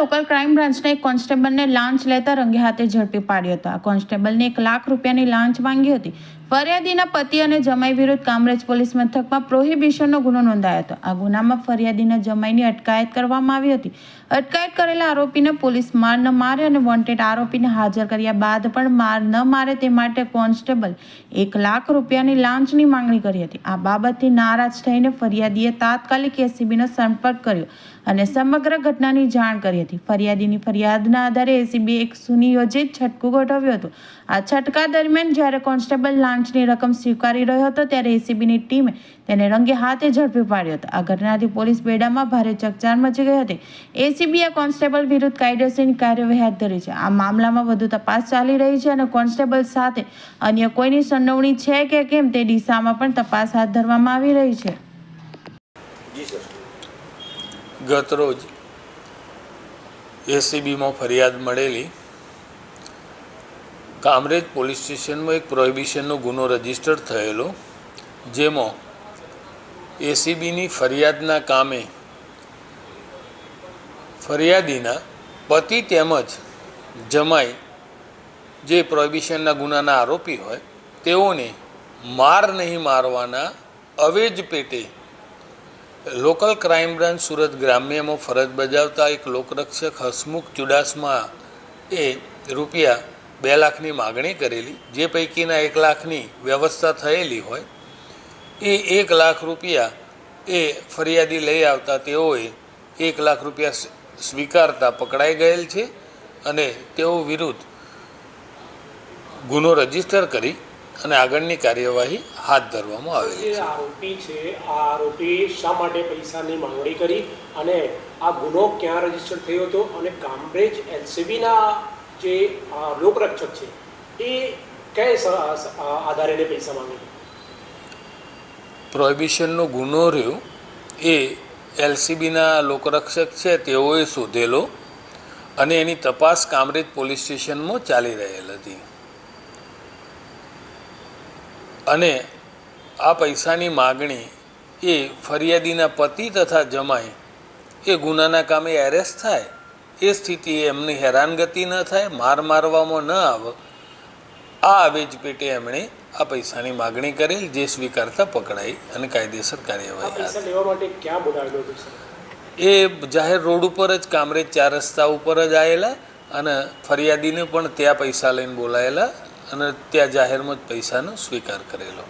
Local crime બ્રાન્ચના એક કોન્સ્ટેબલને લાંચ લેતા રંગે હાથે ઝડપી પાડ્યો હતો. આ કોન્સ્ટેબલને એક લાખ રૂપિયાની લાંચ માંગી હતી. ફરિયાદીના પતિ અને જમાઈ વિરુદ્ધ કામરેજ પોલીસ મથકમાં પ્રોહિબિશનનો ગુનો નોંધાયો હતો. આ ગુનામાં ફરિયાદીના જમાઈની અટકાયત કરવામાં આવી હતી. અટકાયત કરેલા આરોપીને પોલીસ માર ન મારે અને વોન્ટેડ આરોપીને હાજર કર્યા બાદ પણ માર ન મારે તે માટે કોન્સ્ટેબલ એક લાખ રૂપિયાની લાંચની માંગણી કરી હતી. આ બાબતથી નારાજ થઈને ફરિયાદીએ તાત્કાલિક એસીબીનો સંપર્ક કર્યો અને સમગ્ર ઘટનાની જાણ કરી હતી. ફરિયાદીની ફરિયાદના આધારે એસીબી એક સુનિયોજિત છટકું ગોઠવ્યું હતું. આ છટકા દરમિયાન જ્યારે કોન્સ્ટેબલ લાંચની રકમ સ્વીકારી રહ્યો હતો ત્યારે એસીબીની ટીમે તેને રંગે હાથે ઝડપી પાડ્યો હતો. આ ઘટનાથી પોલીસ બેડામાં ભારે ચકચાર મચી ગઈ હતી. એસીબીએ કોન્સ્ટેબલ વિરુદ્ધ કાયદેસરની કાર્યવાહી હાથ ધરી છે. આ મામલામાં વધુ તપાસ ચાલી રહી છે અને કોન્સ્ટેબલ સાથે અન્ય કોઈની સંડોવણી છે કે કેમ તે દિશામાં પણ તપાસ હાથ ધરવામાં આવી રહી છે. જી ગત રોજ એસીબીમાં ફરિયાદ મળેલી કામરેજ પોલીસ સ્ટેશનમાં એક પ્રોહિબિશનનો ગુનો રજિસ્ટર થયેલો, જેમાં એસીબીની ફરિયાદના કામે ફરિયાદીના પતિ તેમજ જમાઈ જે પ્રોહિબિશનના ગુનાના આરોપી હોય, તેઓને માર નહીં મારવાના અવેજ પેટે લોકલ ક્રાઇમ બ્રાન્ચ સુરત ગ્રામ્યમાં ફરજ બજાવતા એક લોકરક્ષક હસમુખ ચુડાસમા એ રૂપિયા બે લાખની માગણી કરેલી જે પૈકીના એક લાખની વ્યવસ્થા થયેલી હોય એ એક લાખ રૂપિયા એ ફરિયાદી લઈ આવતા તેઓએ એક લાખ રૂપિયા સ્વી- સ્વીકારતા પકડાઈ ગયેલ છે અને તેઓ વિરુદ્ધ ગુનો રજિસ્ટર કરી અને આગળની કાર્યવાહી હાથ ધરવામાં આવેલી છે. આરોપી છે આ આરોપી શા માટે પૈસાની માંગણી કરી અને આ ગુનો ક્યાં રજિસ્ટર થયો હતો અને કામરેજ એલસીબીના જે લોકરક્ષક છે, એ કયા આધારે પૈસા માંગે પ્રોહિબિશનનો ગુનો રહ્યો. એ એલસીબીના લોકરક્ષક છે, તેઓએ શોધેલો અને એની તપાસ કામરેજ પોલીસ સ્ટેશનમાં ચાલી રહેલ હતી. અને આ પૈસાની માગણી એ ફરિયાદીના પતિ તથા જમાઈ એ ગુનાના કામે એરેસ્ટ થાય એ સ્થિતિએ એમની હેરાનગતિ ન થાય માર મારવામાં ન આવે. આ આવેજ પેટે એમણે આ પૈસાની માગણી કરેલ જે સ્વીકારતા પકડાઈ અને કાયદેસર કાર્યવાહી એ જાહેર રોડ ઉપર જ કામરેજ ચાર રસ્તા ઉપર જ આવેલા અને ફરિયાદીને પણ ત્યાં પૈસા લઈને બોલાયેલા અને ત્યાં જાહેરમાં જ પૈસાનો સ્વીકાર કરેલો.